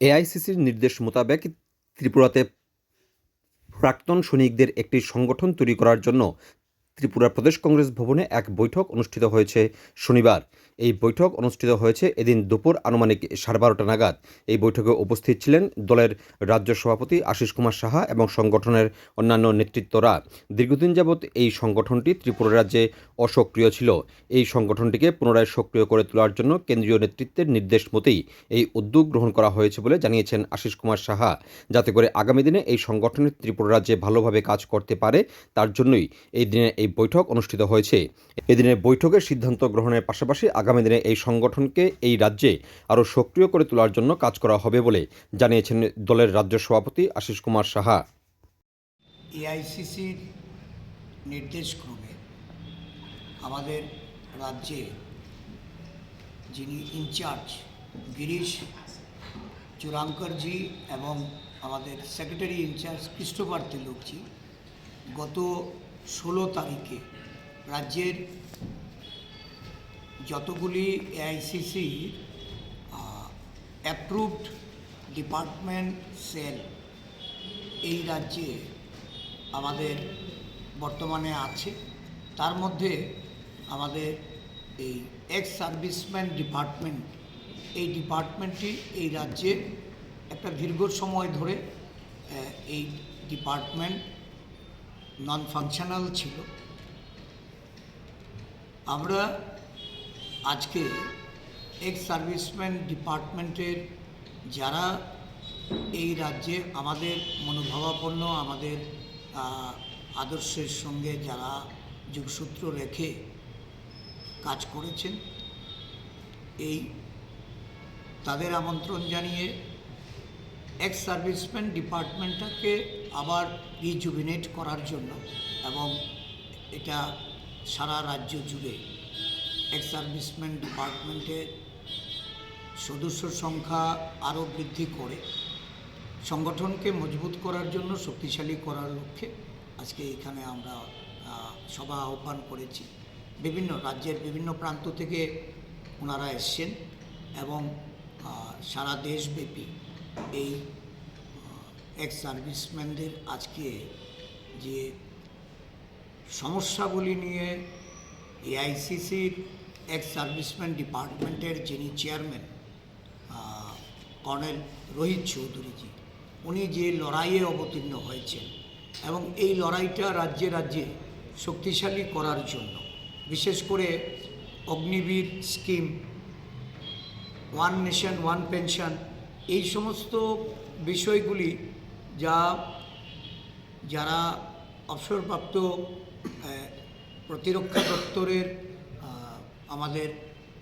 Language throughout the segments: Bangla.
এআইসিসির নির্দেশ মোতাবেক ত্রিপুরাতে প্রাক্তন সৈনিকদের একটি সংগঠন তৈরি করার জন্য ত্রিপুরা প্রদেশ কংগ্রেস ভবনে এক বৈঠক অনুষ্ঠিত হয়েছে শনিবার। এই বৈঠক অনুষ্ঠিত হয়েছে এদিন দুপুর আনুমানিক সাড়ে বারোটা নাগাদ। এই বৈঠকে উপস্থিত ছিলেন দলের রাজ্য সভাপতি আশিস কুমার সাহা এবং সংগঠনের অন্যান্য নেতৃত্বরা। দীর্ঘদিন যাবৎ এই সংগঠনটি ত্রিপুরা রাজ্যে অসক্রিয় ছিল। এই সংগঠনটিকে পুনরায় সক্রিয় করে তোলার জন্য কেন্দ্রীয় নেতৃত্বের নির্দেশ মতেই এই উদ্যোগ গ্রহণ করা হয়েছে বলে জানিয়েছেন আশিস কুমার সাহা। যাতে করে আগামী দিনে এই সংগঠনের ত্রিপুরা রাজ্যে ভালোভাবে কাজ করতে পারে, তার জন্যই এই দিনে এই বৈঠক অনুষ্ঠিত হয়েছে। এদিনের বৈঠকের সিদ্ধান্ত গ্রহণের পাশাপাশি আগামী দিনে এই সংগঠনকে এই রাজ্যে আরও সক্রিয় করে তোলার জন্য কাজ করা হবে বলে জানিয়েছেন দলের রাজ্য সভাপতি আশিস কুমার সাহা। এআইসিসির নির্দেশক্রমে আমাদের রাজ্যে যিনি ইনচার্জ গিরিশ চুরাঙ্করজি এবং আমাদের সেক্রেটারি ইনচার্জ কৃষ্ণপার তিলকজি গত ষোলো তারিখে রাজ্যের যতগুলি এআইসিসি অ্যাপ্রুভড ডিপার্টমেন্ট সেল এই রাজ্যে আমাদের বর্তমানে আছে। তার মধ্যে আমাদের এই এক্স সার্ভিসম্যান ডিপার্টমেন্ট এই ডিপার্টমেন্টটি এই রাজ্যে একটা দীর্ঘ সময় ধরে এই ডিপার্টমেন্ট নন ফাংশনাল ছিল। আমরা আজকে এক্স সার্ভিসম্যান ডিপার্টমেন্টের যারা এই রাজ্যে আমাদের মনোভাবাপন্ন, আমাদের আদর্শের সঙ্গে যারা যোগসূত্র রেখে কাজ করেছেন, এই তাদের আমন্ত্রণ জানিয়ে এক্স সার্ভিসম্যান ডিপার্টমেন্টটাকে আবার রিজুভিনেট করার জন্য এবং এটা সারা রাজ্য জুড়ে এক্স সার্ভিসম্যান ডিপার্টমেন্টের সদস্য সংখ্যা আরও বৃদ্ধি করে। সংগঠনকে মজবুত করার জন্য শক্তিশালী করার লক্ষ্যে আজকে এখানে আমরা সভা আহ্বান করেছি। বিভিন্ন রাজ্যের বিভিন্ন প্রান্ত থেকে ওনারা এসছেন এবং সারা দেশব্যাপী এই এক্স সার্ভিসম্যানদের আজকে যে সমস্যাগুলি নিয়ে এআইসিসির এক্স সার্ভিসম্যান ডিপার্টমেন্টের যিনি চেয়ারম্যান কর্নেল রোহিত চৌধুরীজি উনি যে লড়াইয়ে অবতীর্ণ হয়েছেন এবং এই লড়াইটা রাজ্যে রাজ্যে শক্তিশালী করার জন্য, বিশেষ করে Agniveer scheme one nation one pension এই সমস্ত বিষয়গুলি যা যারা অবসরপ্রাপ্ত প্রতিরক্ষা দপ্তরের আমাদের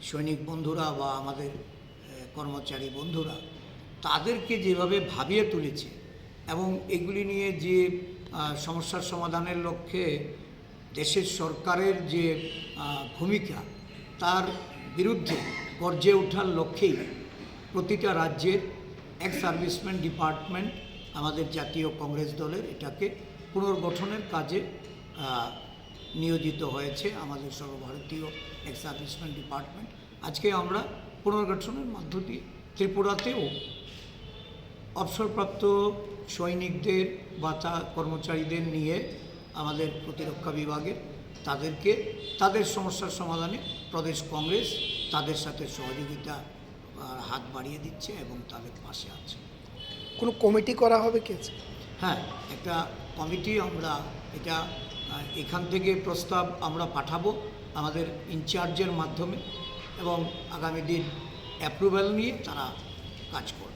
সৈনিক বন্ধুরা বা আমাদের কর্মচারী বন্ধুরা, তাদেরকে যেভাবে ভাবিয়ে তুলেছে এবং এগুলি নিয়ে যে সমস্যার সমাধানের লক্ষ্যে দেশের সরকারের যে ভূমিকা, তার বিরুদ্ধে গর্জে ওঠার লক্ষ্যেই প্রতিটা রাজ্যের এক সার্ভিসম্যান ডিপার্টমেন্ট আমাদের জাতীয় কংগ্রেস দলের এটাকে পুনর্গঠনের কাজে নিয়োজিত হয়েছে আমাদের সর্বভারতীয় এক সার্ভিসম্যান ডিপার্টমেন্ট আজকে আমরা পুনর্গঠনের মধ্য দিয়ে ত্রিপুরাতেও অবসরপ্রাপ্ত সৈনিকদের বা তা কর্মচারীদের নিয়ে আমাদের প্রতিরক্ষা বিভাগের তাদেরকে তাদের সমস্যার সমাধানে প্রদেশ কংগ্রেস তাদের সাথে সহযোগিতা হাত বাড়িয়ে দিচ্ছে এবং তাদের পাশে আছে। কোনো কমিটি করা হবে কি হ্যাঁ একটা কমিটি আমরা এটা এখান থেকে প্রস্তাব আমরা পাঠাবো আমাদের ইনচার্জের মাধ্যমে এবং আগামী দিন অ্যাপ্রুভাল নিয়ে তারা কাজ করবে।